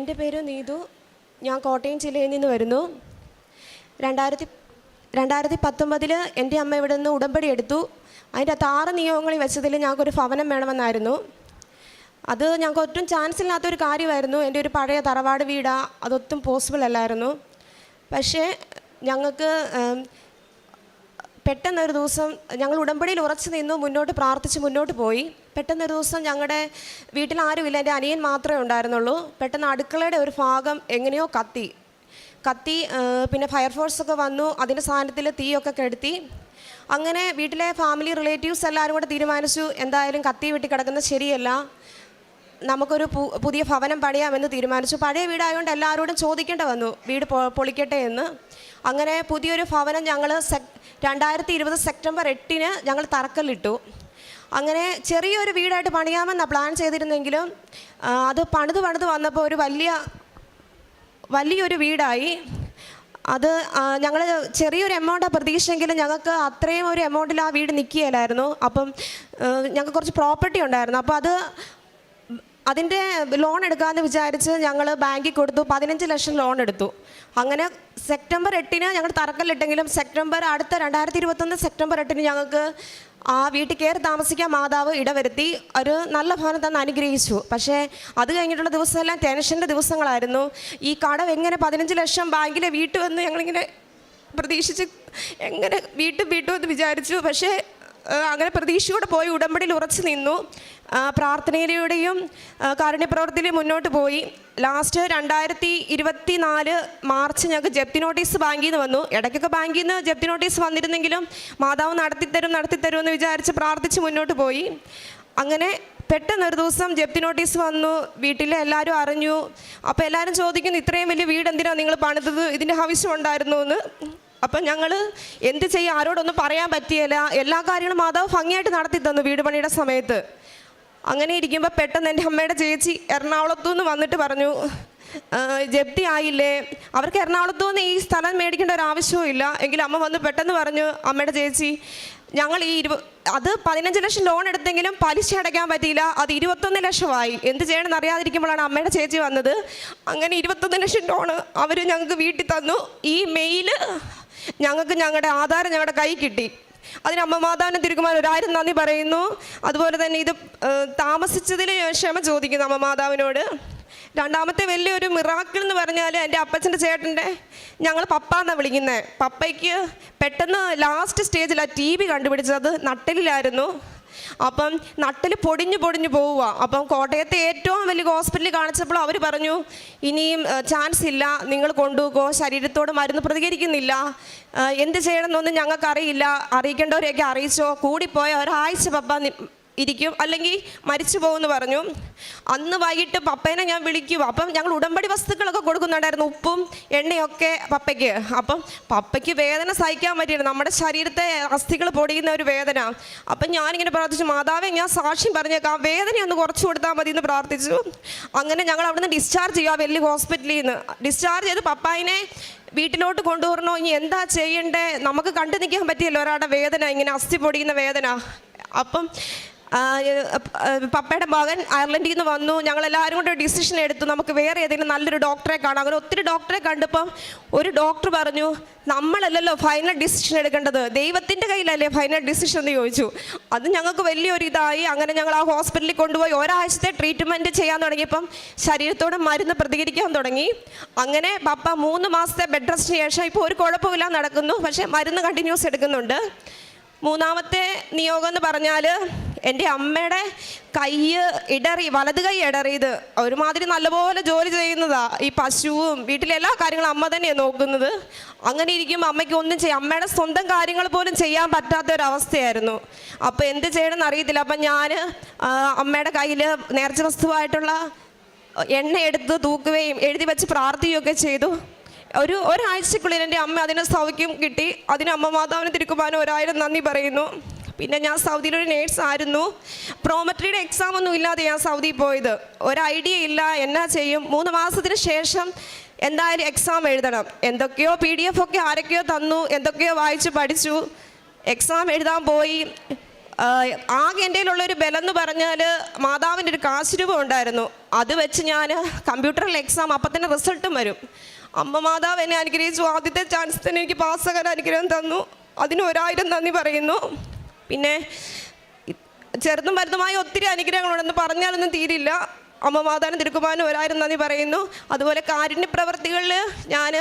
എന്റെ പേര് നീതു. ഞാൻ കോട്ടയം ജില്ലയിൽ നിന്ന് വരുന്നു. രണ്ടായിരത്തി രണ്ടായിരത്തി പത്തൊമ്പതിൽ എന്റെ അമ്മ ഇവിടെ നിന്ന് ഉടമ്പടി എടുത്തു. അതിന്റെ അകത്ത് ആറ് നിയമങ്ങളിൽ വെച്ചതിൽ ഞങ്ങൾക്കൊരു ഭവനം വേണമെന്നായിരുന്നു. അത് ഞങ്ങൾക്ക് ഒട്ടും ചാൻസ് ഇല്ലാത്തൊരു കാര്യമായിരുന്നു. എന്റെ ഒരു പഴയ തറവാട് വീടാണ് അതൊട്ടും പോസിബിൾ അല്ലായിരുന്നു. പക്ഷേ ഞങ്ങൾക്ക് പെട്ടെന്നൊരു ദിവസം ഞങ്ങൾ ഉടമ്പടിയിൽ ഉറച്ചു നിന്നു മുന്നോട്ട് പ്രാർത്ഥിച്ച് മുന്നോട്ട് പോയി. പെട്ടെന്നൊരു ദിവസം ഞങ്ങളുടെ വീട്ടിൽ ആരുമില്ല എന്റെ അനിയൻ മാത്രമേ ഉണ്ടായിരുന്നുള്ളൂ. പെട്ടെന്ന് അടുക്കളയുടെ ഒരു ഭാഗം എങ്ങനെയോ കത്തി. കത്തി പിന്നെ ഫയർഫോഴ്സൊക്കെ വന്നു അതിന്റെ സാധനത്തിൽ തീയൊക്കെ കെടുത്തി. അങ്ങനെ വീട്ടിലെ ഫാമിലി റിലേറ്റീവ്സ് എല്ലാവരും കൂടെ തീരുമാനിച്ചു എന്തായാലും കത്തി വെട്ടി കിടക്കുന്നത് ശരിയല്ല. നമുക്കൊരു പുതിയ ഭവനം പണിയാമെന്ന് തീരുമാനിച്ചു. പഴയ വീടായതുകൊണ്ട് എല്ലാവരോടും ചോദിക്കേണ്ട വന്നു വീട് പൊളിക്കട്ടെ എന്ന്. അങ്ങനെ പുതിയൊരു ഭവനം ഞങ്ങൾ രണ്ടായിരത്തി ഇരുപത് സെപ്റ്റംബർ എട്ടിന് ഞങ്ങൾ തറക്കല്ലിട്ടു. അങ്ങനെ ചെറിയൊരു വീടായിട്ട് പണിയാമെന്നാണ് പ്ലാൻ ചെയ്തിരുന്നെങ്കിലും അത് പണിത് പണിത് വന്നപ്പോൾ ഒരു വലിയ വലിയൊരു വീടായി. അത് ഞങ്ങൾ ചെറിയൊരു എമൗണ്ടാണ് പ്രതീക്ഷയെങ്കിലും ഞങ്ങൾക്ക് അത്രയും ഒരു എമൗണ്ടിൽ ആ വീട് നിൽക്കുകയില്ലായിരുന്നു അപ്പം ഞങ്ങൾക്ക് കുറച്ച് പ്രോപ്പർട്ടി ഉണ്ടായിരുന്നു. അപ്പോൾ അത് അതിന്റെ ലോൺ എടുക്കാമെന്ന് വിചാരിച്ച് ഞങ്ങൾ ബാങ്കിൽ കൊടുത്തു. പതിനഞ്ച് ലക്ഷം ലോൺ എടുത്തു. അങ്ങനെ സെപ്റ്റംബർ എട്ടിന് ഞങ്ങൾ തറക്കല്ലിട്ടെങ്കിലും സെപ്റ്റംബർ അടുത്ത രണ്ടായിരത്തി ഇരുപത്തൊന്ന് സെപ്റ്റംബർ എട്ടിന് ഞങ്ങൾക്ക് ആ വീട്ടിൽ കയറി താമസിക്കാൻ മാതാവ് ഇടവരുത്തി. ഒരു നല്ല ഭവനം തന്നെ അനുഗ്രഹിച്ചു. പക്ഷേ അത് കഴിഞ്ഞിട്ടുള്ള ദിവസമെല്ലാം ടെൻഷന്റെ ദിവസങ്ങളായിരുന്നു. ഈ കടം എങ്ങനെ പതിനഞ്ച് ലക്ഷം ബാങ്കിലെ വീട്ടുമെന്ന് ഞങ്ങളിങ്ങനെ പ്രതീക്ഷിച്ച് എങ്ങനെ വീട്ടും വീട്ടും എന്ന് വിചാരിച്ചു. പക്ഷേ അങ്ങനെ പ്രതീക്ഷയോടെ പോയി ഉടമ്പടിയിൽ ഉറച്ചു നിന്നു. പ്രാർത്ഥനയിലൂടെയും കാരുണ്യപ്രവർത്തിയിലും മുന്നോട്ട് പോയി. ലാസ്റ്റ് രണ്ടായിരത്തി ഇരുപത്തി നാല് മാർച്ച് ഞങ്ങൾക്ക് ജപ്തി നോട്ടീസ് ബാങ്കിൽ നിന്ന് വന്നു. ഇടയ്ക്കൊക്കെ ബാങ്കിൽ നിന്ന് ജപ്തി നോട്ടീസ് വന്നിരുന്നെങ്കിലും മാതാവ് നടത്തിത്തരും നടത്തിത്തരും എന്ന് വിചാരിച്ച് പ്രാർത്ഥിച്ച് മുന്നോട്ട് പോയി. അങ്ങനെ പെട്ടെന്ന് ഒരു ദിവസം ജപ്തി നോട്ടീസ് വന്നു. വീട്ടിലെ എല്ലാവരും അറിഞ്ഞു. അപ്പോൾ എല്ലാവരും ചോദിക്കുന്നു ഇത്രയും വലിയ വീട് എന്തിനാണ് നിങ്ങൾ പണിതത്? ഇതിന്റെ ആവശ്യം ഉണ്ടായിരുന്നു എന്ന്. അപ്പം ഞങ്ങൾ എന്ത് ചെയ്യും? ആരോടൊന്നും പറയാൻ പറ്റിയില്ല. എല്ലാ കാര്യങ്ങളും മാതാവ് ഭംഗിയായിട്ട് നടത്തി തന്നു വീട് പണിയുടെ സമയത്ത്. അങ്ങനെ ഇരിക്കുമ്പോൾ പെട്ടെന്ന് എന്റെ അമ്മയുടെ ചേച്ചി എറണാകുളത്തു നിന്ന് വന്നിട്ട് പറഞ്ഞു "ആ, ജപ്തി ആയില്ലേ? അവർക്ക് എറണാകുളത്തു നിന്ന് ഈ സ്ഥലം മേടിക്കേണ്ട ഒരു ആവശ്യവും ഇല്ല എങ്കിലും അമ്മ വന്ന് പെട്ടെന്ന് പറഞ്ഞു അമ്മയുടെ ചേച്ചി ഞങ്ങൾ ഈ ഇരുപ അത് പതിനഞ്ച് ലക്ഷം ലോൺ എടുത്തെങ്കിലും പലിശ അടയ്ക്കാൻ പറ്റിയില്ല. അത് ഇരുപത്തൊന്ന് ലക്ഷമായി. എന്ത് ചെയ്യണമെന്ന് അറിയാതിരിക്കുമ്പോഴാണ് അമ്മയുടെ ചേച്ചി വന്നത്. അങ്ങനെ ഇരുപത്തൊന്ന് ലക്ഷം ലോണ് അവർ ഞങ്ങൾക്ക് വീട്ടിൽ തന്നു. ഈ മെയിൽ ഞങ്ങൾക്ക് ഞങ്ങളുടെ ആധാരം ഞങ്ങളുടെ കൈ കിട്ടി. അതിന് അമ്മ മാതാവിന് തിരുക്കുമാർ ഒരായിരം നന്ദി പറയുന്നു. അതുപോലെ തന്നെ ഇത് താമസിച്ചതിന് ക്ഷമ ചോദിക്കുന്നു അമ്മ മാതാവിനോട്. രണ്ടാമത്തെ വലിയൊരു മിറാക്കിൾ എന്ന് പറഞ്ഞാൽ എന്റെ അപ്പച്ചന്റെ ചേട്ടന്റെ. ഞങ്ങൾ പപ്പ എന്നാണ് വിളിക്കുന്നത് പപ്പയ്ക്ക് പെട്ടെന്ന് ലാസ്റ്റ് സ്റ്റേജിൽ ആ ടി വി കണ്ടുപിടിച്ചത്. നട്ടലിലായിരുന്നു. അപ്പം നട്ടൽ പൊടിഞ്ഞു പൊടിഞ്ഞു പോവുക അപ്പം കോട്ടയത്തെ ഏറ്റവും വലിയ ഹോസ്പിറ്റലിൽ കാണിച്ചപ്പോൾ അവർ പറഞ്ഞു ഇനിയും ചാൻസ് ഇല്ല. നിങ്ങൾ കൊണ്ടുപോകോ. ശരീരത്തോട് മരുന്ന് പ്രതികരിക്കുന്നില്ല. എന്ത് ചെയ്യണമെന്നൊന്നും ഞങ്ങൾക്കറിയില്ല. അറിയിക്കേണ്ടവരെയൊക്കെ അറിയിച്ചോ. കൂടിപ്പോയ ഒരാഴ്ച പപ്പ ഇരിക്കും. അല്ലെങ്കിൽ മരിച്ചു പോകുമെന്ന് പറഞ്ഞു. അന്ന് വൈകിട്ട് പപ്പേനെ ഞാൻ വിളിക്കും അപ്പം ഞങ്ങൾ ഉടമ്പടി വസ്തുക്കളൊക്കെ കൊടുക്കുന്നുണ്ടായിരുന്നു. ഉപ്പും എണ്ണയൊക്കെ പപ്പയ്ക്ക്. അപ്പം പപ്പയ്ക്ക് വേദന സഹിക്കാൻ പറ്റിയില്ല. നമ്മുടെ ശരീരത്തെ അസ്ഥികൾ പൊടിയുന്ന ഒരു വേദന. അപ്പം ഞാനിങ്ങനെ പ്രാർത്ഥിച്ചു. മാതാവെ ഞാൻ സാക്ഷ്യം പറഞ്ഞേക്കാം. ആ വേദന ഒന്ന് കുറച്ച് കൊടുത്താൽ മതി എന്ന് പ്രാർത്ഥിച്ചു. അങ്ങനെ ഞങ്ങൾ അവിടുന്ന് ഡിസ്ചാർജ് ചെയ്യുക വലിയ ഹോസ്പിറ്റലിൽ നിന്ന് ഡിസ്ചാർജ് ചെയ്ത് പപ്പായിനെ വീട്ടിലോട്ട് കൊണ്ടുവരണോ? ഇനി എന്താ ചെയ്യണ്ടേ? നമുക്ക് കണ്ടു നിൽക്കാൻ പറ്റിയല്ലോ. ഒരാളുടെ വേദന ഇങ്ങനെ അസ്ഥി പൊടിയുന്ന വേദന. അപ്പം പപ്പയുടെ മകൻ അയർലൻഡിൽ നിന്ന് വന്നു. ഞങ്ങൾ എല്ലാവരും കൂടെ ഡിസിഷൻ എടുത്തു. നമുക്ക് വേറെ ഏതെങ്കിലും നല്ലൊരു ഡോക്ടറെ കാണാം. അങ്ങനെ ഒത്തിരി ഡോക്ടറെ കണ്ടപ്പം ഒരു ഡോക്ടർ പറഞ്ഞു നമ്മളല്ലല്ലോ ഫൈനൽ ഡിസിഷൻ എടുക്കേണ്ടത്. ദൈവത്തിന്റെ കയ്യിലല്ലേ ഫൈനൽ ഡിസിഷൻ എന്ന് ചോദിച്ചു. അത് ഞങ്ങൾക്ക് വലിയൊരു ഇതായി. അങ്ങനെ ഞങ്ങൾ ആ ഹോസ്പിറ്റലിൽ കൊണ്ടുപോയി ഒരാഴ്ചത്തെ ട്രീറ്റ്മെന്റ് ചെയ്യാൻ തുടങ്ങിയപ്പം ശരീരത്തോടെ മരുന്ന് പ്രതികരിക്കാൻ തുടങ്ങി. അങ്ങനെ പപ്പ മൂന്ന് മാസത്തെ ബെഡ് റെസ്റ്റിന് ശേഷം ഇപ്പോൾ ഒരു കുഴപ്പമില്ല നടക്കുന്നു. പക്ഷേ മരുന്ന് കണ്ടിന്യൂസ് എടുക്കുന്നുണ്ട്. മൂന്നാമത്തെ നിയോഗം എന്ന് പറഞ്ഞാൽ എന്റെ അമ്മയുടെ കൈ ഇടറി വലത് കൈ ഇടറിയത് ഒരുമാതിരി നല്ലപോലെ ജോലി ചെയ്യുന്നതാ. ഈ പശുവും വീട്ടിലെ എല്ലാ കാര്യങ്ങളും അമ്മ തന്നെയാണ് നോക്കുന്നത്. അങ്ങനെ ഇരിക്കുമ്പോൾ അമ്മയ്ക്ക് ഒന്നും ചെയ്യാം അമ്മയുടെ സ്വന്തം കാര്യങ്ങൾ പോലും ചെയ്യാൻ പറ്റാത്ത ഒരവസ്ഥയായിരുന്നു അപ്പോൾ എന്ത് ചെയ്യണമെന്ന് അറിയത്തില്ല. അപ്പം ഞാൻ അമ്മയുടെ കയ്യിൽ നേർച്ച വസ്തുവായിട്ടുള്ള എണ്ണ എടുത്ത് തൂക്കുകയും എഴുതി വെച്ച് പ്രാർത്ഥിക്കുകയൊക്കെ ചെയ്തു. ഒരു ഒരാഴ്ചക്കുള്ളിൽ എന്റെ അമ്മ അതിന് സൗഖ്യം കിട്ടി. അതിന് അമ്മ മാതാവിന് തിരുക്കുമാനും ഒരായിരം നന്ദി പറയുന്നു. പിന്നെ ഞാൻ സൗദിയിൽ ഒരു നേഴ്സ് ആയിരുന്നു. പ്രോമട്രിയുടെ എക്സാം ഒന്നും ഇല്ലാതെ ഞാൻ സൗദിയിൽ പോയത്. ഒരു ഐഡിയ ഇല്ല എന്നാ ചെയ്യും? മൂന്ന് മാസത്തിന് ശേഷം എന്തായാലും എക്സാം എഴുതണം. എന്തൊക്കെയോ പി ഡി എഫ് ഒക്കെ ആരൊക്കെയോ തന്നു എന്തൊക്കെയോ വായിച്ച് പഠിച്ചു. എക്സാം എഴുതാൻ പോയി. ആകെ എന്റെ ഒരു ബലം എന്ന് പറഞ്ഞാൽ മാതാവിന്റെ ഒരു കാശ് രൂപം ഉണ്ടായിരുന്നു. അത് വെച്ച് ഞാൻ കമ്പ്യൂട്ടറിൽ എക്സാം അപ്പം തന്നെ റിസൾട്ടും വരും. അമ്മ മാതാവ് എന്നെ അനുഗ്രഹിച്ചു. ആദ്യത്തെ ചാൻസ് തന്നെ എനിക്ക് പാസ്സാകാൻ അനുഗ്രഹം തന്നു. അതിന് ഒരായിരം നന്ദി പറയുന്നു. പിന്നെ ചെറുതും വലുതുമായ ഒത്തിരി അനുഗ്രഹങ്ങളുണ്ടെന്ന് പറഞ്ഞാലൊന്നും തീരില്ല. അമ്മ മാതാനും തിരുക്കുമാനും ഒരായിരം നന്ദി പറയുന്നു. അതുപോലെ കാരുണ്യ പ്രവർത്തികളിൽ ഞാൻ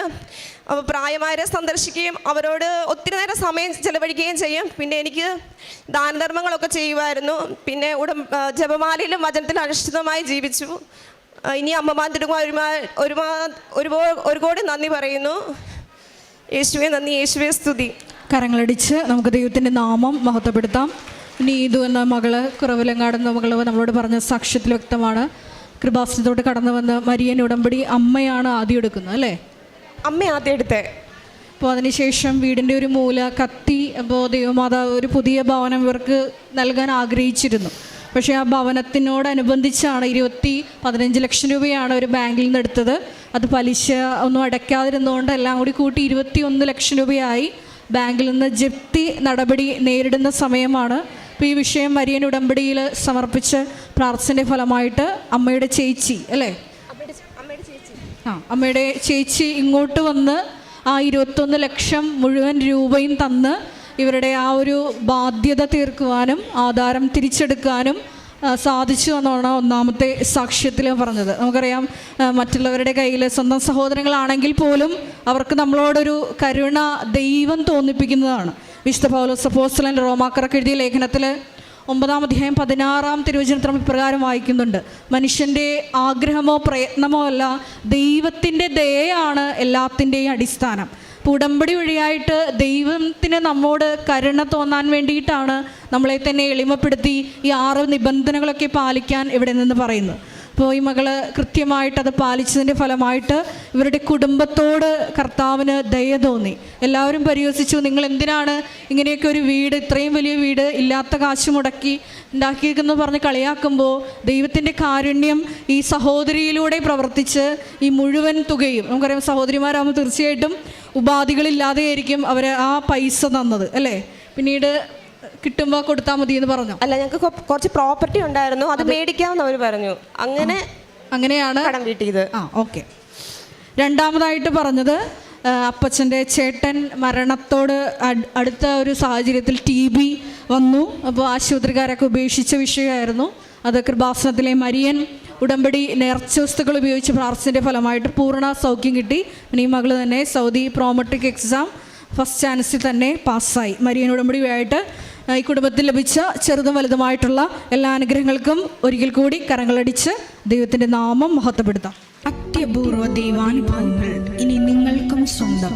പ്രായമായവരെ സന്ദർശിക്കുകയും അവരോട് ഒത്തിരി നേരം സമയം ചെലവഴിക്കുകയും ചെയ്യും. പിന്നെ എനിക്ക് ദാനധർമ്മങ്ങളൊക്കെ ചെയ്യുമായിരുന്നു. പിന്നെ ഉടം ജപമാലയിലും വചനത്തിലും അനുഷ്ഠിതമായി ജീവിച്ചു. ഇനി അമ്മമാൻ തിരുക്കുമാർ ഒരുമാ ഒരുമാ ഒരുപോ ഒരു കോടി നന്ദി പറയുന്നു. യേശുവെ നന്ദി യേശുവെ സ്തുതി. കരങ്ങളടിച്ച് നമുക്ക് ദൈവത്തിന്റെ നാമം മഹത്വപ്പെടുത്താം. നീതു എന്ന മകൾ കുറവിലങ്ങാട് എന്ന മകൾ നമ്മളോട് പറഞ്ഞ സാക്ഷ്യത്തിൽ വ്യക്തമാണ്. കൃപാസനത്തോട്ട് കടന്നു വന്ന് മരിയൻ ഉടമ്പടി അമ്മയാണ് ആദ്യം എടുക്കുന്നത് അല്ലേ? അമ്മ ആദ്യം എടുത്തേ. അപ്പോൾ അതിനുശേഷം വീടിന്റെ ഒരു മൂല കത്തി അപ്പോൾ ദൈവമാതാവ് ഒരു പുതിയ ഭവനം ഇവർക്ക് നൽകാൻ ആഗ്രഹിച്ചിരുന്നു. പക്ഷേ ആ ഭവനത്തിനോടനുബന്ധിച്ചാണ് ഇരുപത്തി പതിനഞ്ച് ലക്ഷം രൂപയാണ് ഒരു ബാങ്കിൽ നിന്ന് എടുത്തത്. അത് പലിശ ഒന്നും അടയ്ക്കാതിരുന്നുകൊണ്ട് എല്ലാം കൂടി കൂട്ടി ഇരുപത്തി ഒന്ന് ലക്ഷം രൂപയായി. ബാങ്കിൽ നിന്ന് ജപ്തി നടപടി നേരിടുന്ന സമയമാണ്. അപ്പോൾ ഈ വിഷയം മരിയൻ ഉടമ്പടിയിൽ സമർപ്പിച്ച് പ്രാർത്ഥനയുടെ ഫലമായിട്ട് അമ്മയുടെ ചേച്ചി അല്ലേ? അമ്മയുടെ അമ്മയുടെ ചേച്ചി. ആ അമ്മയുടെ ചേച്ചി ഇങ്ങോട്ട് വന്ന് ആ ഇരുപത്തൊന്ന് ലക്ഷം മുഴുവൻ രൂപയും തന്ന് ഇവരുടെ ആ ഒരു ബാധ്യത തീർക്കുവാനും ആധാരം തിരിച്ചെടുക്കാനും സാധിച്ചു എന്നാണ് ഒന്നാമത്തെ സാക്ഷ്യത്തിൽ പറഞ്ഞത്. നമുക്കറിയാം മറ്റുള്ളവരുടെ കയ്യിൽ സ്വന്തം സഹോദരങ്ങളാണെങ്കിൽ പോലും അവർക്ക് നമ്മളോടൊരു കരുണ ദൈവം തോന്നിപ്പിക്കുന്നതാണ്. വിശുദ്ധ പൗലോസ് അപ്പോസ്തലൻ റോമാക്കറക്ക് എഴുതിയ ലേഖനത്തിൽ ഒമ്പതാം അധ്യായം പതിനാറാം തിരുവചനത്തിനം ഇപ്രകാരം വായിക്കുന്നുണ്ട്. മനുഷ്യന്റെ ആഗ്രഹമോ പ്രയത്നമോ അല്ല ദൈവത്തിന്റെ ദയയാണ് എല്ലാത്തിന്റെയും അടിസ്ഥാനം. ഉടമ്പടി വഴിയായിട്ട് ദൈവത്തിന് നമ്മോട് കരുണ തോന്നാൻ വേണ്ടിയിട്ടാണ് നമ്മളെ തന്നെ എളിമപ്പെടുത്തി ഈ ആറ് നിബന്ധനകളൊക്കെ പാലിക്കാൻ ഇവിടെ നിന്ന് പറയുന്നത്. അപ്പോൾ ഈ മകൾ കൃത്യമായിട്ട് അത് പാലിച്ചതിന്റെ ഫലമായിട്ട് ഇവരുടെ കുടുംബത്തോട് കർത്താവിന് ദയ തോന്നി. എല്ലാവരും പരിഹസിച്ചു നിങ്ങൾ എന്തിനാണ് ഇങ്ങനെയൊക്കെ ഒരു വീട് ഇത്രയും വലിയ വീട് ഇല്ലാത്ത കാശ് മുടക്കി ഉണ്ടാക്കിയേക്കെന്ന് പറഞ്ഞ് കളിയാക്കുമ്പോൾ ദൈവത്തിന്റെ കാരുണ്യം ഈ സഹോദരിയിലൂടെ പ്രവർത്തിച്ച് ഈ മുഴുവൻ തുകയും? നമുക്കറിയാം സഹോദരിമാരാകുമ്പോൾ തീർച്ചയായിട്ടും ഉപാധികളില്ലാതെയായിരിക്കും അവർ ആ പൈസ തന്നത് അല്ലേ? പിന്നീട് കിട്ടുമ്പോൾ കൊടുത്താൽ മതി എന്ന് പറഞ്ഞു? അല്ല ഞങ്ങൾക്ക് കുറച്ച് പ്രോപ്പർട്ടി ഉണ്ടായിരുന്നു അത് മേടിക്കാമെന്ന് അവർ പറഞ്ഞു. അങ്ങനെ അങ്ങനെയാണ് കടം വീട്ടിയത്. ആ ഓക്കെ. രണ്ടാമതായിട്ട് പറഞ്ഞത് അപ്പച്ചന്റെ ചേട്ടൻ മരണത്തോട് അടുത്ത ഒരു സാഹചര്യത്തിൽ ടി ബി വന്നു. അപ്പോൾ ആശുപത്രിക്കാരൊക്കെ ഉപേക്ഷിച്ച വിഷയമായിരുന്നു. അത് കൃപാസനത്തിലെ മരിയൻ ഉടമ്പടി നേർച്ച വസ്തുക്കൾ ഉപയോഗിച്ച് പ്രാർത്ഥനയുടെ ഫലമായിട്ട് പൂർണ സൗഖ്യം കിട്ടി. ഇനി മകൾ തന്നെ സൗദി പ്രോമട്രിക് എക്സാം ഫസ്റ്റ് ചാൻസിൽ തന്നെ പാസ്സായി. മരിയൻ ഉടമ്പടി വഴിയായിട്ട് ഈ കുടുംബത്തിൽ ലഭിച്ച ചെറുതും വലുതുമായിട്ടുള്ള എല്ലാ അനുഗ്രഹങ്ങൾക്കും ഒരിക്കൽ കൂടി കരങ്ങളടിച്ച് ദൈവത്തിന്റെ നാമം മഹത്വപ്പെടുത്താം. അത്യപൂർവ ദൈവാനുഭവങ്ങൾ ഇനി നിങ്ങൾക്കും സ്വന്തം.